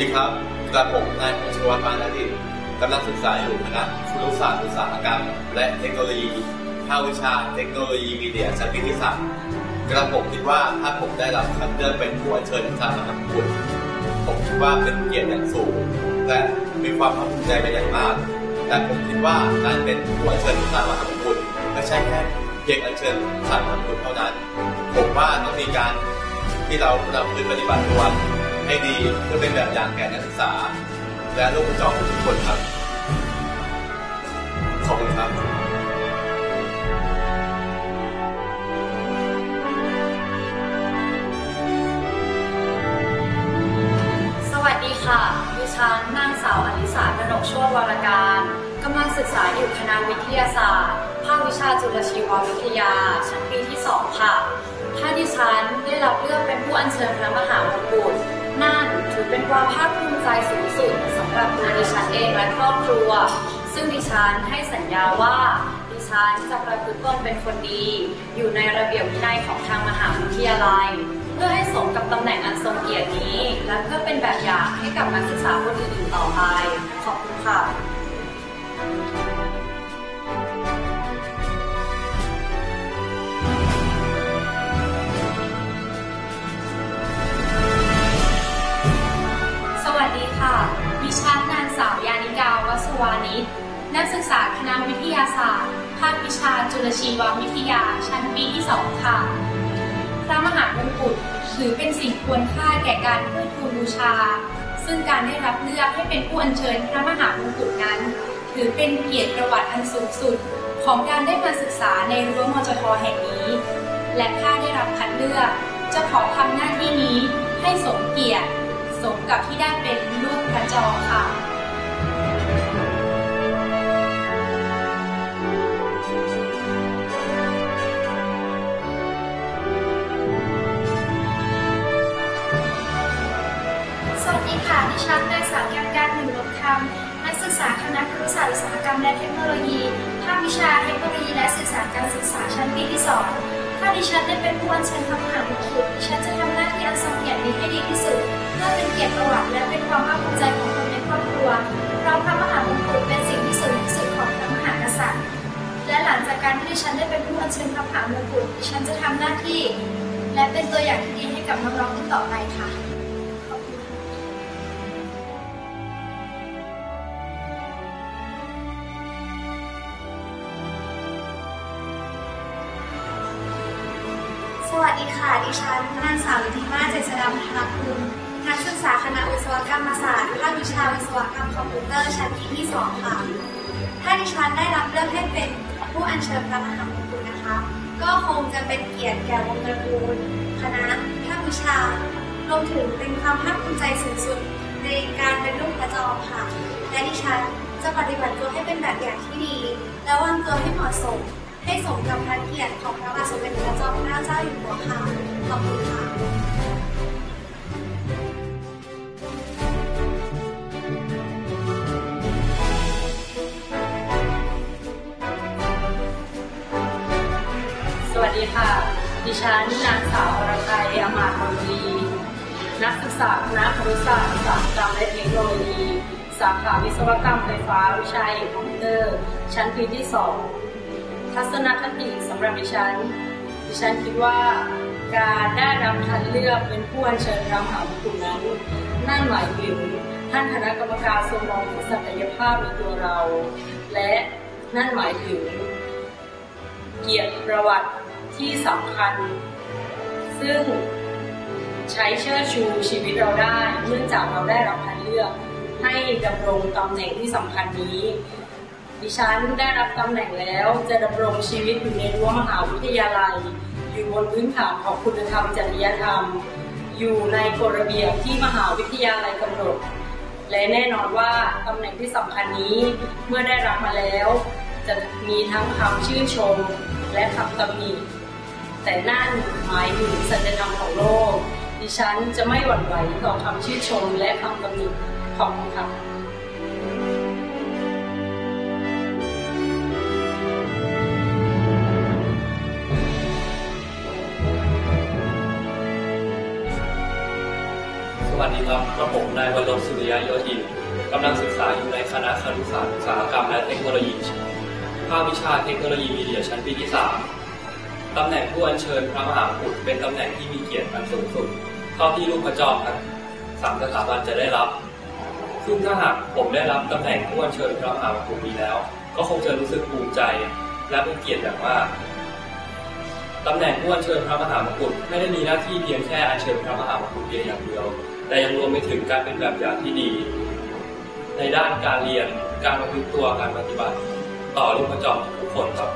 ดีครับกระผมนายพงศวัฒน์ปานนาดินกำลังศึกษาอยู่คณะครุศาสตร์อุตสาหกรรม และเทคโนโลยีภาควิชาเทคโนโลยีมีเดียชั้นปีที่สามกระผมคิดว่าถ้าผมได้รับคัดเลือกเป็นผู้อัญเชิญพระมหากรุณผมคิดว่าเป็นเกียรติอย่างสูง และมีความภาคภูมิใจเป็นอย่างมาก แต่ผมคิดว่าการเป็นผู้อัญเชิญพระมหากรุณไม่ใช่แค่เพียงอัญเชิญพระมหากรุณเท่านั้น ผมว่าต้องมีการที่เราเราคือปฏิบัติตัว ให้ดีเพื่อเป็นแบบอย่างแก่นักศึกษา และลูกผู้จองทุกคนครับ ขอบคุณครับสวัสดีค่ะ ดิฉันนางสาวอลิสากนกโชติวรการ กำลังศึกษาอยู่คณะวิทยาศาสตร์ ภาควิชาจุลชีววิทยา ชั้นปีที่ 2 ค่ะ ถ้าดิฉันได้รับเลือกเป็นผู้อัญเชิญพระมหา ความภาคภูมิใจสูงสุดสำหรับตัวดิฉันเองและครอบครัว ซึ่งดิฉันให้สัญญาว่าดิฉันจะประพฤติตนเป็นคนดี อยู่ในระเบียบวินัยของทางมหาวิทยาลัย เพื่อให้สมกับตำแหน่งอันทรงเกียรตินี้ และเพื่อเป็นแบบอย่างให้กับนักศึกษาคนอื่นๆต่อไป จุลชีววิทยาชั้นปีที่2ค่ะ พระมหามงกุฎถือเป็นสิ่งควรค่าแก่การเพื่อทูลบูชา ซึ่งการได้รับเลือกให้เป็นผู้อัญเชิญพระมหามงกุฎนั้น ถือเป็นเกียรติประวัติอันสูงสุดของการได้มาศึกษาในรั้วมจทแห่งนี้ และถ้าได้รับคัดเลือก จะขอทำหน้าที่นี้ให้สมเกียรติ สมกับที่ได้เป็นลูกพระจอค่ะ รรม นักศึกษาคณะครุศาสตร์อุตสาหกรรมและเทคโนโลยี ภาควิชาเทคโนโลยีและสื่อสารการศึกษาชั้นปีที่สองถ้าดิฉันได้เป็นผู้อัญเชิญพระมหามงกุฎดิฉันจะทำหน้าที่อันทรงเกียรตินี้ให้ดีที่สุด เพื่อเป็นเกียรติประวัติและเป็นความภาคภูมิใจของคนในครอบครัวเพราะพระมหามงกุฎเป็นสิ่งที่สูงที่สุดของพระมหากษัตริย์ และหลังจากการที่ดิฉันได้เป็นผู้อัญเชิญพระมหามงกุฎดิฉันจะทำหน้าที่ และเป็นตัวอย่างที่ดีให้กับน้องๆต่อไปค่ะ สวัสดีค่ะ ดิฉันนางสาวลิธิมาเจษฎาพัฒนคุณนักศึกษาคณะวิศวกรรมศาสตร์ภาควิชาวิศวกรรมคอมพิวเตอร์ชั้นปีที่2ค่ะ ถ้าดิฉันได้รับเลือกให้เป็นผู้อัญเชิญพระมหามงกุฎนะคะ ก็คงจะเป็นเกียรติแก่วงตระกูลคณะภาควิชารวมถึงเป็นความภาคภูมิใจสูงสุดในการเป็นลูกพระจอมค่ะ และดิฉันจะปฏิบัติตัวให้เป็นแบบอย่างที่ดี และวางตัวให้เหมาะสม ให้สมกับพระเกียรติของพระบาทสมเด็จพระจอมเกล้าเจ้าอยู่หัวค่ะขอบคุณค่ะสวัสดีค่ะ ดิฉันนางสาวอรไทยอมาตมณีนักศึกษาคณะครุศาสตร์อุตสากรรมและเทคโนโลยี สาขาวิศวกรรมไฟฟ้า วิชาเอกคอมพิวเตอร์ ชั้นปีที่ 2 ทัศนคติสำหรับดิฉัน ดิฉันคิดว่าการได้รับคัดเลือกเป็นผู้อัญเชิญระมหากรุนั้น นั่นหมายถึงท่านคณะกรรมการทรงมองเห็นศักยภาพในตัวเรา และนั่นหมายถึง เกียรติประวัติที่สำคัญ ซึ่งใช้เชิดชูชีวิตเราได้ เนื่องจากเราได้รับคัดเลือกให้ดำรงตำแหน่งที่สำคัญนี้ ดิฉันได้รับตำแหน่งแล้วจะดำรงชีวิตอยู่ในรั้วมหาวิทยาลัย อยู่บนพื้นฐานของคุณธรรมจริยธรรม อยู่ในกฎระเบียบที่มหาวิทยาลัยกำหนด และแน่นอนว่าตำแหน่งที่สำคัญนี้เมื่อได้รับมาแล้ว จะมีทั้งคำชื่นชม และคำตำหนิแต่นั่นหมายถึงสัจธรรมของโลก ดิฉันจะไม่หวั่นไหวต่อคำชื่นชมและคำตำหนิขอบคุณค่ะส วัสดีรับกระผมนายวรลบสุริยะโยธินกำลังศึกษาอยู่ในคณะครุศาสตร์อุตสาหกรรมและเทคโนโลยี ภาควิชาเทคโนโลยีมีเดียชั้นปีที่ 3 ตำแหน่งผู้อัญเชิญพระมหากรุเป็นตำแหน่งที่มีเกียรติอันสูงสุดเท่าที่ลูกพระจอมทั้งสามสถาบันจะได้รับ ซึ่งถ้าหากผมได้รับตำแหน่งผู้อัญเชิญพระมหากรุนี้แล้ว ก็คงจะรู้สึกภูมิใจและเป็นเกียรติอย่างมากตำแหน่งผู้อัญเชิญพระมหามกุฏไม่ได้มีหน้าที่เพียงแค่อัญเชิญพระมหามกุฏเพียงอย่างเดียว แต่ยังรวมไปถึงการเป็นแบบอย่างที่ดี ในด้านการเรียนการประพฤติตัวการปฏิบัติ ต่อลูกพระจอมทุกคนครับ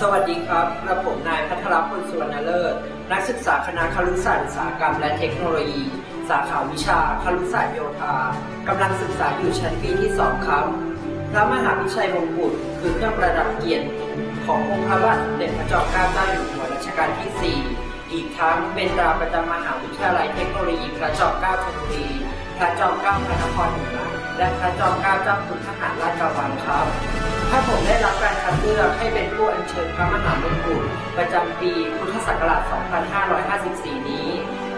สวัสดีครับกระผมนายพัทรพลสุวรรณเลิศ นักศึกษาคณะครุศาสตร์อุตสาหกรรมและเทคโนโลยี สาขาวิชาครุศาสตร์โยธากำลังศึกษาอยู่ชั้นปีที่สองครับ พระมหาวิชัยมงกุฎคือเครื่องประดับเกียรติขององค์พระบาทสมเด็จพระจอมเกล้าเจ้าอยู่หัวรัชกาลที่ 4 อีกทั้งเป็นตราประจำมหาวิทยาลัยเทคโนโลยีพระจอมเกล้าธนบุรีพระจอมเกล้าพระนครเหนือและพระจอมเกล้าเจ้าคุณทหารราชกระบังครับ ถ้าผมได้รับการคัดเลือกให้เป็นผู้อัญเชิญพระมหามงกุฎประจำปีพุทธศักราช 2554 นี้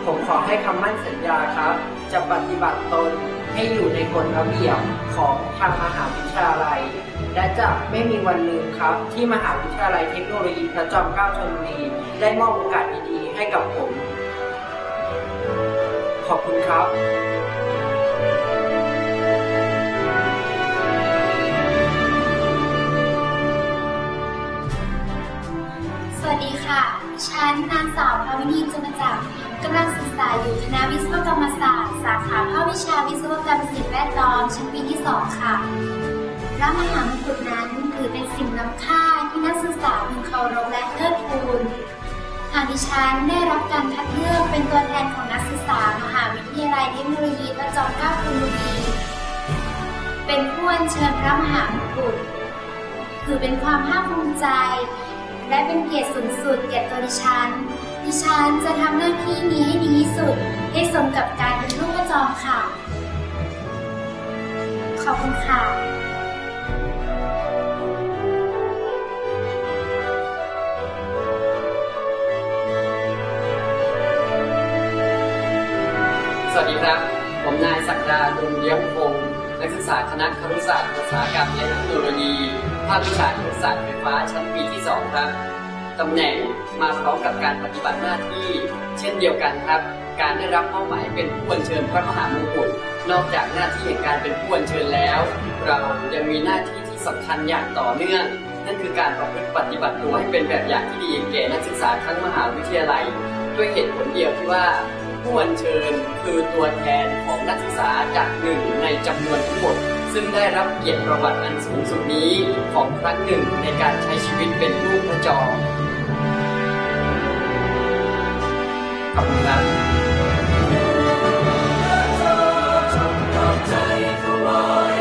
ผมขอให้คำมั่นสัญญาครับ จะปฏิบัติตนให้อยู่ในกฎระเบียบของทางมหาวิทยาลัย และจะไม่มีวันลืมครับ ที่มหาวิทยาลัยเทคโนโลยีพระจอมเกล้าธนบุรีได้มอบโอกาสดีๆให้กับผม ขอบคุณครับ ฉันนางสาวภาวินีจุนจักรกำลังศึกษาอยู่คณะวิศวกรรมศาสตร์ สาขาภาควิชาวิศวกรรมสิ่งแวดล้อมชั้นปีที่สองค่ะพระมหามงกุฎนั้นถือเป็นสิ่งล้ำค่าที่นักศึกษาพึงเคารพและเทิดทูนทางดิฉันได้รับการคัดเลือกเป็นตัวแทนของนักศึกษามหาวิทยาลัยเทคโนโลยีพระจอมเกล้าธนบุรีเป็นผู้อัญเชิญพระมหามงกุฎถือเป็นความภาคภูมิใจ และเป็นเกียรติสูงสุดแก่ตัวดิฉัน ดิฉันจะทำหน้าที่นี้ให้ดีที่สุด ให้สมกับการเป็นลูกพระจอมค่ะ ขอบคุณค่ะสวัสดีครับ ผมนายศักดาดุลเลี้ยงพงศ์นักศึกษาคณะครุศาสตร์อุตสาหกรรมและเทคโนโลยี ภาควิชาครุศาสตร์ไฟฟ้าชั้นปีที่ 2 ครับตำแหน่งมาพร้อมกับการปฏิบัติหน้าที่ เช่นเดียวกันครับ การได้รับมอบหมายเป็นผู้อัญเชิญพระมหามงกุฎนอกจากหน้าที่แห่งการเป็นผู้อัญเชิญแล้ว เรายังมีหน้าที่ที่สำคัญอย่างต่อเนื่อง นั่นคือการประพฤติปฏิบัติตัวให้เป็นแบบอย่างที่ดีแก่นักศึกษาทั้งมหาวิทยาลัย ด้วยเหตุผลเดียวที่ว่าผู้อัญเชิญคือตัวแทนของนักศึกษาจากหนึ่งในจำนวนทั้งหมด ซึ่งได้รับเกียรติประวัติอันสูงสุดนี้ของครั้งหนึ่งในการใช้ชีวิตเป็นลูกพระจอมขอบคุณครับใจถวาย